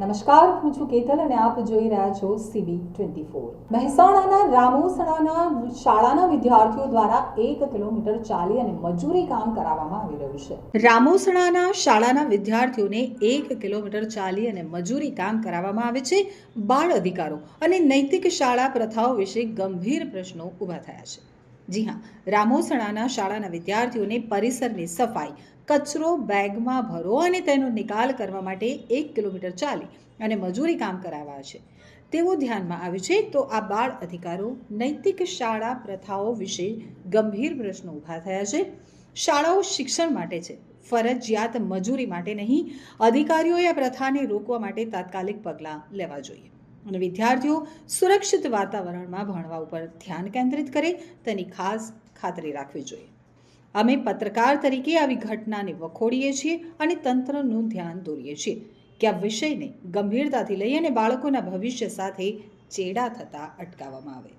નમસ્કાર, હું છું કેતલ અને આપ જોઈ રહ્યા છો સીબી ટ્વેન્ટી ફોર મહેસાણાના રામોસણાના શાળાના વિદ્યાર્થીઓ દ્વારા એક કિલોમીટર ચાલી અને મજૂરી કામ કરાવવામાં આવી રહ્યું છે. રામોસણાના શાળાના વિદ્યાર્થીઓને એક કિલોમીટર ચાલી અને મજૂરી કામ કરાવવામાં આવે છે. બાળ અધિકારો અને નૈતિક શાળા પ્રથાઓ વિશે ગંભીર પ્રશ્નો ઊભા થયા છે. જી હા, રામોસણાના શાળાના વિદ્યાર્થીઓને પરિસરની સફાઈ, કચરો બેગમાં ભરો અને તેનો નિકાલ કરવા માટે એક કિલોમીટર ચાલી અને મજૂરી કામ કરાવ્યા છે. તેવું ધ્યાનમાં આવ્યું છે, તો આ બાળ અધિકારો, નૈતિક શાળા પ્રથાઓ વિશે ગંભીર પ્રશ્નો ઊભા થયા છે. શાળાઓ શિક્ષણ માટે છે, ફરજિયાત મજૂરી માટે નહીં. અધિકારીઓએ આ પ્રથાને રોકવા માટે તાત્કાલિક પગલાં લેવા જોઈએ. અને વિદ્યાર્થીઓ સુરક્ષિત વાતાવરણમાં ભણવા ઉપર ધ્યાન કેન્દ્રિત કરે તેની ખાસ ખાતરી રાખવી જોઈએ. અમે પત્રકાર તરીકે આવી ઘટનાને વખોડીએ છીએ અને તંત્રનું ધ્યાન દોરીએ છીએ કે આ વિષયને ગંભીરતાથી લઈ અને બાળકોના ભવિષ્ય સાથે ચેડા થતા અટકાવવામાં આવે.